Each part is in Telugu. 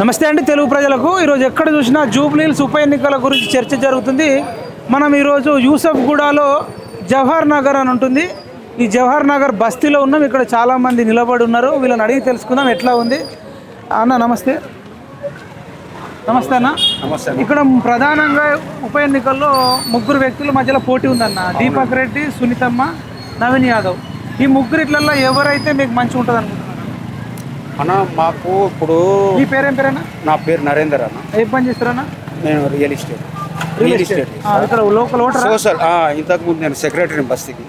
నమస్తే అండి తెలుగు ప్రజలకు. ఈరోజు ఎక్కడ చూసినా జూబ్లీహిల్స్ ఉప ఎన్నికల గురించి చర్చ జరుగుతుంది. మనం ఈరోజు యూసఫ్ గూడలో జవహర్ నగర్ అని ఉంటుంది. ఈ జవహర్ నగర్ బస్తీలో ఉన్నాం. ఇక్కడ చాలామంది నిలబడి ఉన్నారు. వీళ్ళని అడిగి తెలుసుకుందాం. ఎట్లా ఉంది? అన్న నమస్తే. నమస్తే అన్న. నమస్తే ఇక్కడ ప్రధానంగా ఉప ఎన్నికల్లో ముగ్గురు వ్యక్తుల మధ్యలో పోటీ ఉందన్న. దీపక్ రెడ్డి సునీతమ్మ నవీన్ యాదవ్. ఈ ముగ్గురిట్లలో ఎవరైతే మీకు మంచిగా ఉంటుంది అన్న మాకు ఇప్పుడు మీ పేరేం పేరేనా నా పేరు నరేందర్ అన్న. ఏ పని చేస్తారన్నా? నేను రియల్ ఎస్టేట్. Real estate. ఇక్కడ లోకల్ ఓటర్? సోషల్. ఇంతకు ముందు నేను సెక్రటరీ బస్తీకి.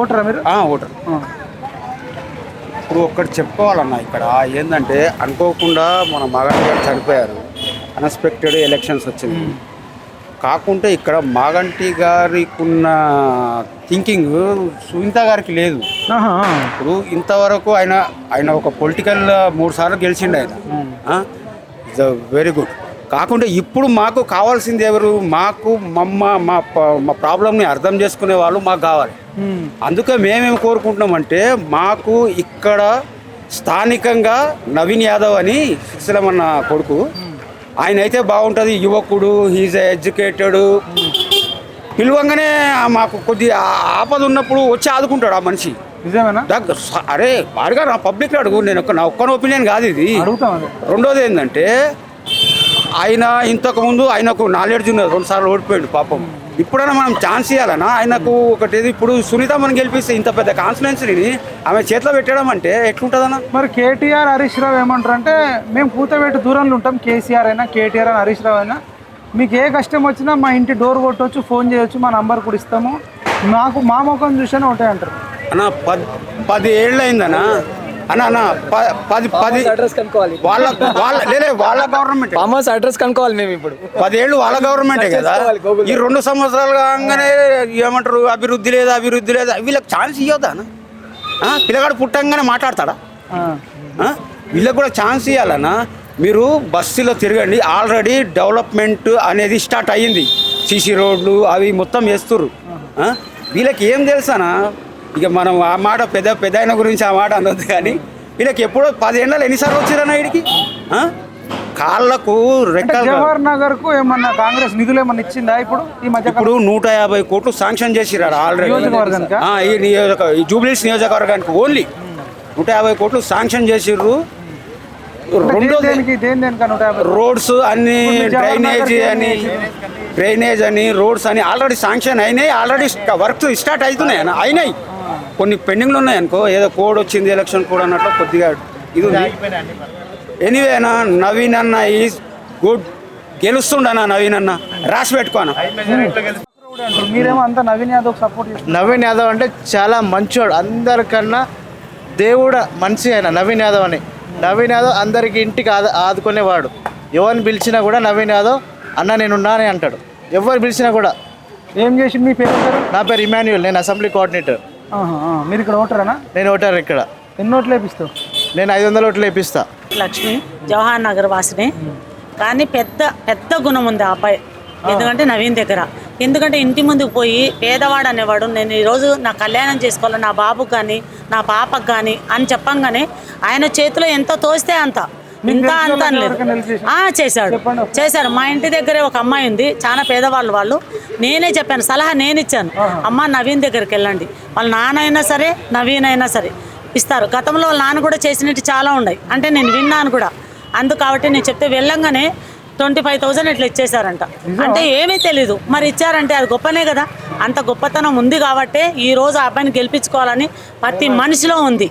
ఓటరా మీరు? ఓటర్. ఇప్పుడు ఒక్కటి చెప్పుకోవాలన్న ఇక్కడ ఏంటంటే అనుకోకుండా మన మాగంటి గారు చనిపోయారు. అన్ఎక్స్పెక్టెడ్ ఎలక్షన్స్ వచ్చింది. కాకుంటే ఇక్కడ మాగంటి గారికి ఉన్న థింకింగ్ సునీత గారికి లేదు. ఇప్పుడు ఇంతవరకు ఆయన ఆయన ఒక పొలిటికల్ మూడు సార్లు గెలిచిండు ఆయన. ఇట్స్ వెరీ గుడ్ కాకుండా ఇప్పుడు మాకు కావాల్సింది ఎవరు? మాకు మమ్మ మా మా ప్రాబ్లమ్ని అర్థం చేసుకునే వాళ్ళు మాకు కావాలి. అందుకే మేమేం కోరుకుంటున్నామంటే మాకు ఇక్కడ స్థానికంగా నవీన్ యాదవ్ అని శిశిలమన్న కొడుకు ఆయన అయితే బాగుంటుంది యువకుడు హీజ్ ఎడ్యుకేటెడ్ పిలువంగానే మాకు కొద్ది ఆపద ఉన్నప్పుడు వచ్చి ఆదుకుంటాడు ఆ మనిషి. నిజమేనా? అరే వాడిగా నా పబ్లిక్ అడుగు నేను ఒక నా ఒక్కన ఒపీనియన్ కాదు ఇది. రెండోది ఏంటంటే ఆయన ఇంతకు ముందు ఆయనకు నాలెడ్జ్ ఉన్నది రెండు సార్లు ఓడిపోయాడు పాపం. ఇప్పుడైనా మనం ఛాన్స్ ఇవ్వాలన్నా ఆయనకు ఒకటి ఇప్పుడు సునీత మనం గెలిపిస్తే ఇంత పెద్ద కాన్స్టిట్యున్సీని ఆమె చేతిలో పెట్టడం అంటే ఎట్లుంటుందన్న? మరి కేటీఆర్ హరీష్ రావు ఏమంటారు అంటే మేము కూతబెట్టి దూరంలో ఉంటాం కేసీఆర్ అయినా కేటీఆర్ అయినా హరీష్ రావు అయినా. మీకు ఏ కష్టం వచ్చినా మా ఇంటి డోర్ కొట్టవచ్చు ఫోన్ చేయొచ్చు మా నంబర్ కూడా ఇస్తాము. మాకు మా ముఖం చూసానే ఉంటాయి అంటారు అన్న పది పది ఏళ్ళు అయిందన్నా అన్న అన్న ప- పది పది అడ్రస్ కనుక్కోవాలి. వాళ్ళ వాళ్ళ లేలే వాళ్ళ గవర్నమెంట్ ఫార్మర్స్ అడ్రస్ కనుక్కోవాలి మేము ఇప్పుడు. పదేళ్ళు వాళ్ళ గవర్నమెంటే కదా. ఈ రెండు సంవత్సరాలు కాగానే ఏమంటారు అభివృద్ధి లేదు అభివృద్ధి లేదు వీళ్ళకి ఛాన్స్? ఆ, పిల్లగాడు పుట్టంగానే మాట్లాడతాడా? వీళ్ళకి కూడా ఛాన్స్ ఇవ్వాలన్నా మీరు బస్సులో తిరగండి ఆల్రెడీ డెవలప్మెంట్ అనేది స్టార్ట్ అయ్యింది. సీసీ రోడ్లు అవి మొత్తం వేస్తుర్రు? వీళ్ళకి ఏం తెలుసానా ఇక మనం ఆ మాట పెద్ద పెద్ద ఆయన గురించి ఆ మాట అనొద్దు కానీ వీళ్ళకి ఎప్పుడో పదేళ్ళలో ఎన్నిసార్లు వచ్చిరన్నా వీడికి? కాళ్ళకు జవహర్ నగర్కు ఏమన్నా కాంగ్రెస్ నిధులు ఏమన్నా ఇచ్చిందా ఇప్పుడు ఈ మధ్య ఇప్పుడు నూట యాభై కోట్లు శాంక్షన్ చేసిరాడు ఆల్రెడీ ఈ నియోజక ఈ జూబ్లీస్ నియోజకవర్గానికి ఓన్లీ నూట యాభై కోట్లు శాంక్షన్ చేసిర్రు. యాభై రోడ్స్ అన్ని డ్రైనేజ్ అని డ్రైనేజ్ అని రోడ్స్ అని ఆల్రెడీ శాంక్షన్ అయినాయి ఆల్రెడీ వర్క్ స్టార్ట్ అవుతున్నాయి అయినాయి. కొన్ని పెండింగ్లు ఉన్నాయి అనుకో ఏదో కోడ్ వచ్చింది ఎలక్షన్ కోడ్ అన్నట్లు కొద్దిగా ఇది ఉంది. ఎనీవే అన్న నవీన్ అన్న ఈజ్ గుడ్ గెలుస్తుండన్న నవీన్ అన్న. రాసి పెట్టుకోనా. మీరేమో అంతా నవీన్ యాదవ్ సపోర్ట్ చేస్తారు నవీన్ యాదవ్ అంటే చాలా మంచోడు. అందరికన్నా దేవుడు మనిషి ఆయన నవీన్ యాదవ్ అని. నవీన్ యాదవ్ అందరికి ఇంటికి ఆద ఆదుకునేవాడు. ఎవరిని పిలిచినా కూడా నవీన్ యాదవ్ అన్న నేనున్నా అని అంటాడు. ఎవరు పిలిచినా కూడా. ఏం చేసి మీ పేరు? నా పేరు ఇమాన్యుయల్. నేను అసెంబ్లీ కోఆర్డినేటర్. మీరు ఇక్కడ ఓటరేనా? నేను ఓటారు ఇక్కడ. ఎన్ని ఓట్లు వేపిస్తావు? నేను ఐదు వందల ఓట్లు వేపిస్తా. లక్ష్మి జవహర్ నగర్ వాసిని. కానీ పెద్ద పెద్ద గుణం ఉంది ఆ అబ్బాయి. ఎందుకంటే నవీన్ దగ్గర. ఎందుకంటే ఇంటి ముందుకు పోయి పేదవాడు అనేవాడు నేను ఈరోజు నా కళ్యాణం చేసుకోవాలి నా బాబుకు కానీ నా పాపకు కానీ అని చెప్పంగానే ఆయన చేతిలో ఎంత తోస్తే అంత. ఇంత అంత చేశాడు. చేశారు. మా ఇంటి దగ్గరే ఒక అమ్మాయి ఉంది. చాలా పేదవాళ్ళు వాళ్ళు. నేనే చెప్పాను సలహా నేను ఇచ్చాను అమ్మ నవీన్ దగ్గరికి వెళ్ళండి. వాళ్ళ నాన్న అయినా సరే నవీన్ అయినా సరే ఇస్తారు. గతంలో వాళ్ళ నాన్న కూడా చేసినట్టు చాలా ఉన్నాయి. అంటే నేను విన్నాను కూడా. అందు కాబట్టి నేను చెప్తే వెళ్ళంగానే ట్వంటీ ఫైవ్ థౌసండ్ ఇట్లా ఇచ్చేసారంట అంటే ఏమీ తెలీదు. మరి ఇచ్చారంటే అది గొప్పనే కదా. అంత గొప్పతనం ఉంది కాబట్టే ఈ రోజు ఆ అబ్బాయిని గెలిపించుకోవాలని ప్రతి మనిషిలో ఉంది.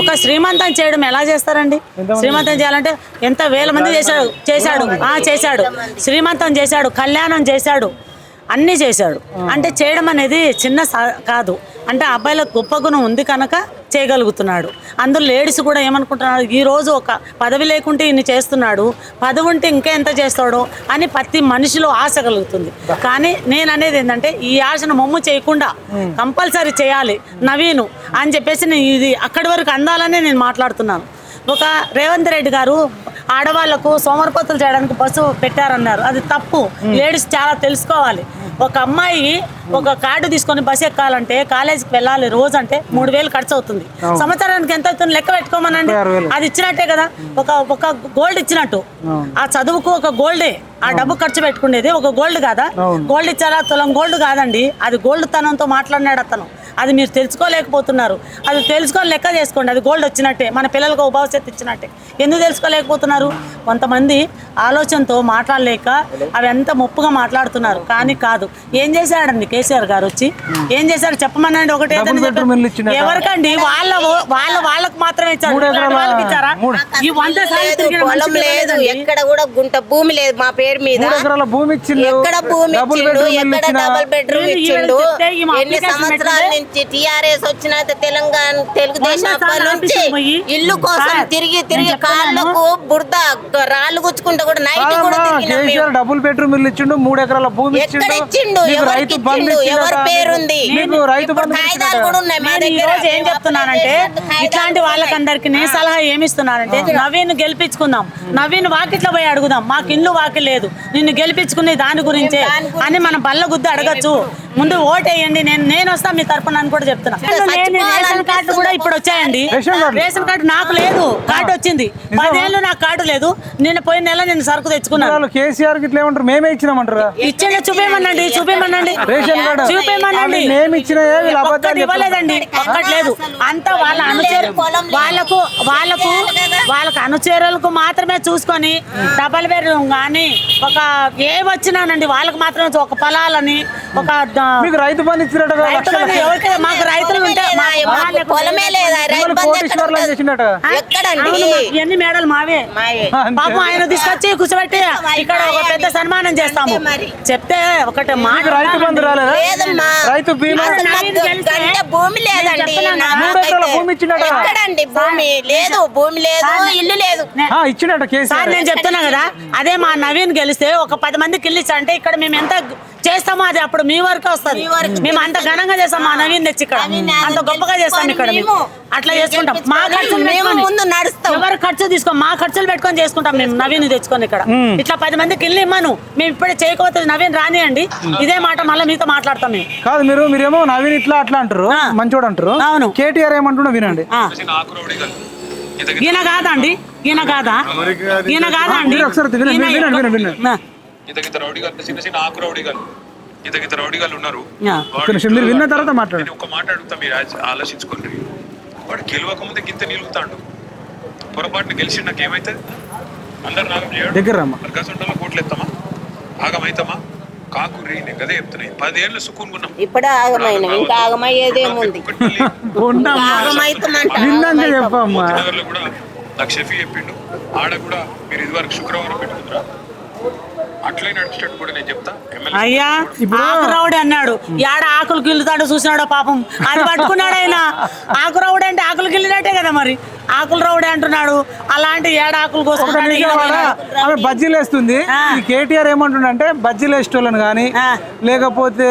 ఒక శ్రీమంతం చేయడం ఎలా చేస్తారండి? శ్రీమంతం చేయాలంటే ఎంత వేల మంది చేశాడు? చేశాడు. ఆ చేశాడు. శ్రీమంతం చేశాడు. కళ్యాణం చేశాడు. అన్నీ చేశాడు. అంటే చేయడం అనేది చిన్న సా- కాదు. అంటే ఆ అబ్బాయిలో గొప్ప గుణం ఉంది కనుక చేయగలుగుతున్నాడు. అందులో లేడీస్ కూడా ఏమనుకుంటున్నారు? ఈ రోజు ఒక పదవి లేకుంటే ఇన్ని చేస్తున్నాడు పదవి ఉంటే ఇంకా ఎంత చేస్తాడో అని ప్రతి మనిషిలో ఆశ కలుగుతుంది. కానీ నేను అనేది ఏంటంటే ఈ ఆశను మొమ్ము చేయకుండా కంపల్సరీ చేయాలి నవీను అని చెప్పేసి నేను ఇది అక్కడి వరకు అందాలనే నేను మాట్లాడుతున్నాను. ఒక రేవంత్ రెడ్డి గారు ఆడవాళ్ళకు సోమరపోతులు చేయడానికి బస్సు పెట్టారన్నారు. అది తప్పు. లేడీస్ చాలా తెలుసుకోవాలి. ఒక అమ్మాయి ఒక కార్డు తీసుకొని బస్ ఎక్కాలంటే కాలేజీకి వెళ్ళాలి రోజు అంటే మూడు వేలు ఖర్చు అవుతుంది. సంవత్సరానికి ఎంత అవుతుంది? లెక్క పెట్టుకోమనండి. అది ఇచ్చినట్టే కదా. ఒక ఒక గోల్డ్ ఇచ్చినట్టు. ఆ చదువుకు ఒక గోల్డే ఆ డబ్బు ఖర్చు పెట్టుకునేది ఒక గోల్డ్ కాదా. గోల్డ్ ఇచ్చారా? తులం గోల్డ్ కాదండి. అది గోల్డ్ తనంతో మాట్లాడినాడు అతను. అది మీరు తెలుసుకోలేకపోతున్నారు. అది తెలుసుకొని లెక్క చేసుకోండి. అది గోల్డ్ వచ్చినట్టే. మన పిల్లలకు భవిష్యత్తు ఇచ్చినట్టే. ఎందుకు తెలుసుకోలేకపోతున్నారు? కొంతమంది ఆలోచనతో మాట్లాడలేక అవి ఎంత ముప్పుగా మాట్లాడుతున్నారు. కానీ కాదు. ఏం చేశాడండి కేసీఆర్ గారు వచ్చి? ఏం చేశారు చెప్పమనండి ఒకటి. ఎవరికండి? వాళ్ళ వాళ్ళ వాళ్ళకు మాత్రమే ఇచ్చారు. ఈ వంద లేదు పొలం. ఎక్కడ కూడా గుంట భూమి లేదు మా పేరు మీద. భూమి ఇచ్చిండు. ఎక్కడ భూమి ఎక్కడ డబుల్ బెడ్రూమ్ ఇచ్చిండు? ఎన్ని సంవత్సరాల? నుంచి టిఆర్ఎస్ వచ్చిన తెలంగాణ తెలుగుదేశం నుంచి ఇల్లు కోసం తిరిగి తిరిగి. కాళ్ళకు బురద రాళ్ళు గుచ్చుకుంటూ కూడా నైట్ కూడా డబుల్ బెడ్రూమ్ ఇల్లు ఇచ్చిండు మూడు ఎకరాల భూమి ఎక్కడ ఇచ్చిండు. ఎవరికి ఇచ్చిండు? ఎవరి. పేరుంది? రైతు. కూడా ఉన్నాయి మా దగ్గర. ఏం చెప్తున్నానంటే ఇట్లాంటి వాళ్ళకందరికి నేను సలహా ఏమి ఇస్తున్నానంటే నవీన్ గెలిపించుకుందాం. నవీన్ వాకిట్లో పోయి అడుగుదాం. మాకు ఇల్లు వాకి లేదు. నిన్ను గెలిపించుకునే దాని గురించే అని మన బల్ల గుద్ది అడగచ్చు. ముందు ఓటేయండి నేను నేను వస్తా మీ తరపున అని కూడా చెప్తున్నా. నేను రేషన్ కార్డు కూడా ఇప్పుడు వచ్చాయండి. Ration card? నాకు లేదు కార్డు వచ్చింది. పదేళ్ళు నాకు కార్డు లేదు. నేను పోయిన నెల నేను సరుకు తెచ్చుకున్నాను. వాళ్ళు కేసీఆర్కి ఇట్లా ఏమంటారు? మేమే ఇచ్చినామంటారా? ఇచ్చింది చూపేమనండి చూపేమనండి రేషన్ కార్డు. చూపేమనండి మేము ఒక్కటి ఇవ్వలేదండి ఒక్కట్లేదు. అంతా వాళ్ళ అనుచరు వాళ్ళకు వాళ్ళకు వాళ్ళకు అనుచరులకు మాత్రమే చూసుకొని డబల్ బెడ్రూమ్ కానీ ఒక ఏ వచ్చినానండి వాళ్ళకి మాత్రమే ఒక పొలాలని ఒక మీకు రైతు బంధు ఇచ్చినట్టు మాకు రైతులు ఉంటే పొలమే లేదా. రైతు బంధు మేడలు మావే. పాపం ఆయన తీసుకొచ్చి కూర్చోబెట్టి ఇక్కడ ఒక పెద్ద సన్మానం చేస్తాము. చెప్తే ఒకటి మీకు రైతు బంధు రాలేదా? రైతు బీమా? భూమి లేదండి. భూమి ఇచ్చిండట. ఎక్కడండి భూమి? లేదు భూమి లేదు ఇల్లు లేదు. ఆ, ఇచ్చినట్టు సార్ కేసీఆర్ నేను చెప్తున్నా కదా అదే మా నవీన్ గెలిస్తే ఒక పది మందికి ఇల్లు ఇచ్చా అంటే ఇక్కడ మేము ఎంత చేస్తామో అది అప్పుడు మీ వరకే వస్తుంది. మేము అంత ఘనంగా చేస్తాం మా నవీన్ తెచ్చి ఇక్కడ. అంత గొప్పగా చేస్తాం ఇక్కడ అట్లా చేసుకుంటాం. మా ఖర్చులు ముందు నడుస్తాం. ఎవరు ఖర్చు తీసుకో మా ఖర్చులు పెట్టుకొని చేసుకుంటాం మేము నవీన్ తెచ్చుకొని ఇక్కడ. ఇట్లా పది మందికి ఇల్లు ఇమ్మను. మేము ఇప్పుడే చేయకపోతే నవీన్ రానియండి. ఇదే మాట మళ్ళీ మీతో మాట్లాడతాం మేము. కాదు మీరు మీరేమో నవీన్ ఇట్లా అట్లా అంటారు. ఆ. మంచోడు అంటారు. అవును. కేటీఆర్ ఏమంటున్నా వినండి. ఆ. ఈయన కాదండి ఈయన కాదా? ఈయన కాదా అండి? ఒకసారి వినండి, ఈయన వినండి, యొక్క- వినండి, వినండి. ఆ, ఇంత గిత రౌడీగాలు చిన్న చిన్న ఆకు రౌడీగాలు ఇంత గిత రౌడీగాలు ఉన్నారు ఆ. ఒక్క నిమిషం మీరు విన్న తర్వాత మాట్లాడండి నేను ఒక మాట అడుగుతా మీరు ఆలోచి- ఆలోచించుకోండి. వాడు గెలవక ముందే గింత నిలుగుతాడు పొరపాటున గెలిచి నాకు ఏమైతుంది అందరు చేయడు. దగ్గర రమ్మా. మరి గసంటలో కోట్లు ఎత్తామా? ఆగమైతామా? కాకు గదే చెప్తున్నాయి పదేళ్ళు సుకూనుకున్నాం ఇప్పుడు ఆగమైన ఇంకా ఆగమయ్యేదేముంది? కూడా నాకు షెఫీ చెప్పిండు. ఆడ కూడా మీరు ఇదివరకు శుక్రవారం పెట్టుకుంటారా అట్లే నడిచేటట్టు కూడా నేను చెప్తా ఎమ్మెల్యే అయ్యా ఆకురావుడు అన్నాడు. యాడ ఆకులు గిల్లుతాడో చూసినాడో పాపం. అది పట్టుకున్నాడు ఆయన. ఆకురావుడు అంటే ఆకులు గిల్లినట్టే కదా మరి. ఆకులు రౌడే అంటున్నాడు. అలాంటి ఏడ ఆకులు కోసుకుంటాడు ఆమె బజ్జీలు వేస్తుంది. కేటీఆర్ ఏమంటుండంటే బజ్జీలు వేసేటోళ్ళని కానీ ఆ. లేకపోతే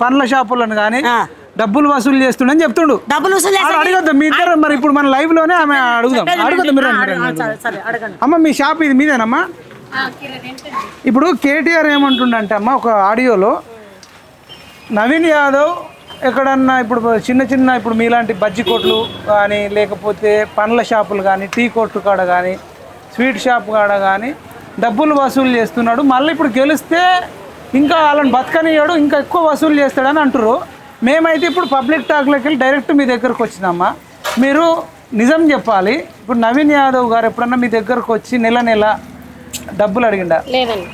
పండ్ల షాపులను కానీ ఆ. డబ్బులు వసూలు చేస్తుండని చెప్తుండు. డబ్బులు. అడగద్దు మీ ఇద్దరు మరి ఇప్పుడు మన లైవ్లోనే ఆమె అడుగుదాం. అడగద్దు మీరు అమ్మ మీ షాప్ ఇది మీదేనమ్మా? ఇప్పుడు కేటీఆర్ ఏమంటుండంటే అమ్మ ఒక ఆడియోలో నవీన్ యాదవ్ ఎక్కడన్నా ఇప్పుడు చిన్న చిన్న ఇప్పుడు మీలాంటి బజ్జి కొట్లు కానీ లేకపోతే పండ్ల షాపులు కానీ టీ కొట్లు కాడ కానీ స్వీట్ షాప్ కాడ కానీ డబ్బులు వసూలు చేస్తున్నాడు. మళ్ళీ ఇప్పుడు గెలిస్తే ఇంకా వాళ్ళని బతకనియాడు ఇంకా ఎక్కువ వసూలు చేస్తాడని అంటారు మేమైతే ఇప్పుడు పబ్లిక్ టాక్లోకి వెళ్ళి డైరెక్ట్ మీ దగ్గరకు వచ్చినామా? మీరు నిజం చెప్పాలి. ఇప్పుడు నవీన్ యాదవ్ గారు ఎప్పుడన్నా మీ దగ్గరకు వచ్చి నెల నెల డబ్బులు అడిగిండా? లేదండి?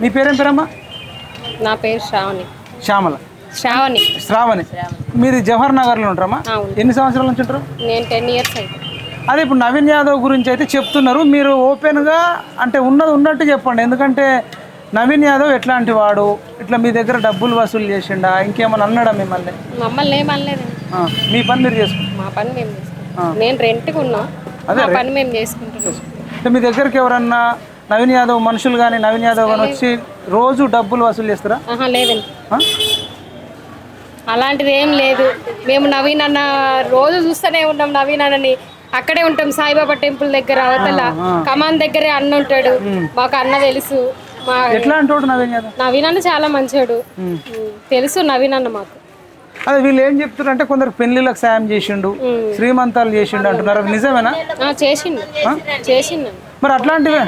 మీ పేరేం పేరమ్మా? నా పేరు శ్రావణి. శ్యామల. శ్రావణి. శ్రావణి. మీరు జవహర్ నగర్లో ఉంటారమ్మా. ఎన్ని సంవత్సరాల నుంచి ఉంటారు? నేను టెన్ ఇయర్స్ అయితే అదే ఇప్పుడు నవీన్ యాదవ్ గురించి అయితే చెప్తున్నారు. మీరు ఓపెన్గా అంటే ఉన్నది ఉన్నట్టు చెప్పండి. ఎందుకంటే నవీన్ యాదవ్ ఎట్లాంటి వాడు? ఇట్లా మీ దగ్గర డబ్బులు వసూలు చేసిండా? ఇంకేమైనా అన్నాడా మిమ్మల్ని? మమ్మల్ని మీ పని మీరు చేసుకుంటారు. మా పని మేము చేసుకుంటాం. నేను రెంట్కి ఉన్నా. అదే పని మేము చేసుకుంటున్నాం. అంటే మీ దగ్గరికి ఎవరన్నా నవీన్ యాదవ్ మనుషులు కానీ నవీన్ యాదవ్ కానీ వచ్చి రోజు డబ్బులు వసూలు చేస్తారా? లేదండి? అలాంటిది ఏం లేదు. మేము నవీన్ అన్న రోజు చూస్తూనే ఉన్నాం నవీన్ అన్నని. అక్కడే ఉంటాం సాయిబాబా టెంపుల్ దగ్గర అవతల కమాన్ దగ్గరే అన్న ఉంటాడు. మాకు అన్న తెలుసు. నవీన్ అన్న చాలా మంచోడు. తెలుసు నవీన్ అన్న మాకు. అదే వీళ్ళు ఏం చెప్తున్నారు అంటే కొందరు పెళ్ళిళ్ళకి సాయం చేసిండు శ్రీమంతాలు చేసిండు అంటున్నారు. అది నిజమేనా? చేసిండు. చేసిండు. మరి అట్లాంటివే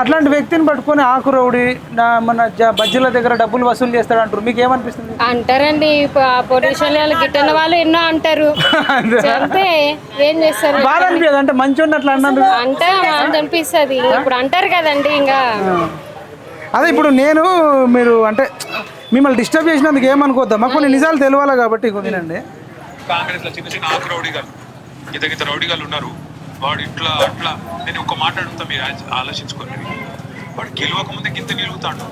అట్లాంటి వ్యక్తిని పట్టుకొని ఆకు రౌడి నా మన బజ్జీల దగ్గర డబ్బులు వసూలు చేస్తాడు అంటారు మీకు ఏమనిపిస్తుంది అంటారండి పొల్యూషన్ వాళ్ళు గిట్టని వాళ్ళు ఎన్నో అంటారు. ఏం చేస్తారు? బాధ అనిపించదు అంటే మంచి అట్లా అన్నందుకు అంటే అనిపిస్తుంది. ఇప్పుడు అంటారు కదండి ఇంకా. అదే ఇప్పుడు నేను మీరు అంటే మిమ్మల్ని డిస్టర్బ్ చేసినందుకు ఏమనుకోద్దాం? మాకు కొన్ని నిజాలు తెలియాలి కాబట్టి కొద్దినండి కాంగ్రెస్లో చిన్న చిన్న ఆకు రౌడీగాలు గిత గిత రౌడీగాలు ఉన్నారు. వాడు ఇట్లా అట్లా. నేను ఒక మాట అడుగుతా మీరు ఆలోచి- ఆలోచించుకోండి. వాడు గెలవక ముందే గింత నిలుగుతాడు.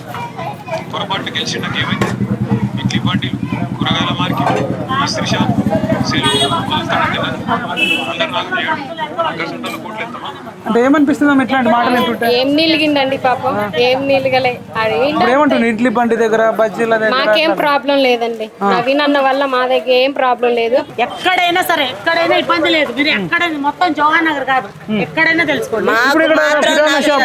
పొరపాటు గెలిచి నాకు ఏమైంది? ఇడ్లీ బండిలు కూరగాయల మార్కెట్ ఇస్త్రీ షాప్ సెలవు అందరు నాకు చేయడు అక్కడ కోట్లు ఎత్తమా? అంటే ఏమనిపిస్తుందాం ఇట్లాంటి మాటలు వింటుంటే? ఏం నీలిగిందండి పాపం? ఏం నీలిగలే. అది ఏమంటుంది ఇడ్లీ బండి దగ్గర బజ్జీల దగ్గర మాకేం ప్రాబ్లం లేదండి. నవీన్ అన్న వల్ల మా దగ్గర ఏం ప్రాబ్లం లేదు. ఎక్కడైనా సరే ఎక్కడైనా ఇబ్బంది లేదు. మీరు ఎక్కడైనా మొత్తం జవహర్ నగర్ కాదు ఎక్కడైనా తెలుసుకోండి.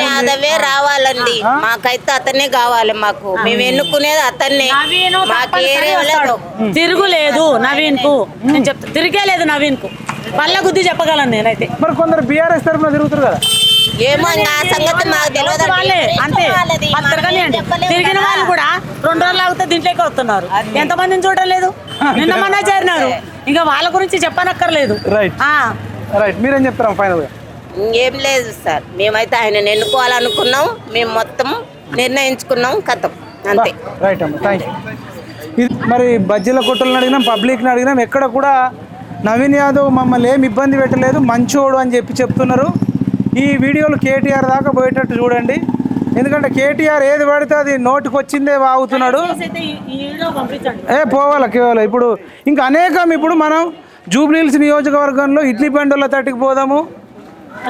యాదవే రావాలండి. మాకైతే అతనే కావాలి మాకు. మేము ఎన్నుకునేది అతన్నే. నవీన్ మాకు తిరుగులేదు నవీన్కు నేను చెప్తా తిరిగే లేదు నవీన్కు పళ్ళ గుద్ది చెప్పగలను నేనైతే. మరి కొందరు బీఆర్ఎస్ తరఫున తిరుగుతారు కదా. ఏమో సంగతి మాకు తెలియదు వాళ్ళే అంతే తిరిగిన వాళ్ళు కూడా రెండు రోజులు ఆగితే దీంట్లోకి వస్తున్నారు. ఎంతమందిని చూడలేదు నిన్న మొన్న చేరినారు. ఇంకా వాళ్ళ గురించి చెప్పనక్కర్లేదు. రైట్ ఆ, రైట్ మీరేం చెప్తారా ఫైనల్గా ఏం లేదు సార్. మేమైతే ఆయన ఎన్నుకోవాలనుకున్నాం. మేము మొత్తం నిర్ణయించుకున్నాం. కథం. అంతే. రైట్ అమ్మ. థ్యాంక్ యూ మరి బజ్జీల కొట్టలను అడిగినాం పబ్లిక్ని అడిగినాం. ఎక్కడ కూడా నవీన్ యాదవ్ మమ్మల్ని ఏం ఇబ్బంది పెట్టలేదు మంచోడు అని చెప్పి చెప్తున్నారు. ఈ వీడియోలు కేటీఆర్ దాకా పోయేటట్టు చూడండి. ఎందుకంటే కేటీఆర్ ఏది పడితే అది నోటికి వచ్చిందే వాగుతున్నాడు ఏ పోవాలి కేవలం ఇప్పుడు ఇంకా అనేకం ఇప్పుడు మనం జూబ్లీహిల్స్ నియోజకవర్గంలో ఇడ్లీ బండోళ్ళ తట్టుకు పోదాము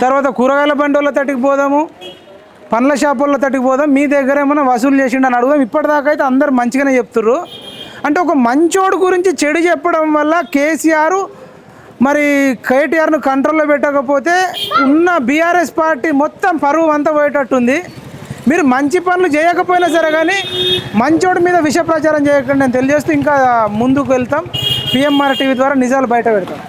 తర్వాత కూరగాయల బండోళ్ళ తట్టుకు పోదాము పండ్ల షాపుల తట్టుకు పోదాం మీ దగ్గర ఏమైనా వసూలు చేసిండు అని అడుగుదాం. ఇప్పటిదాకా అయితే అందరు మంచిగానే చెప్తుర్రు. అంటే ఒక మంచోడు గురించి చెడు చెప్పడం వల్ల కేసీఆర్ మరి కేటీఆర్ను కంట్రోల్లో పెట్టకపోతే ఉన్న బీఆర్ఎస్ పార్టీ మొత్తం పరువు అంతా పోయేటట్టుంది. మీరు మంచి పనులు చేయకపోయినా సరే కానీ మంచోడి మీద విష ప్రచారం చేయకుండా నేను తెలియజేస్తూ ఇంకా ముందుకు వెళ్తాం. పిఎంఆర్ టీవీ ద్వారా నిజాలు బయట పెడతాం.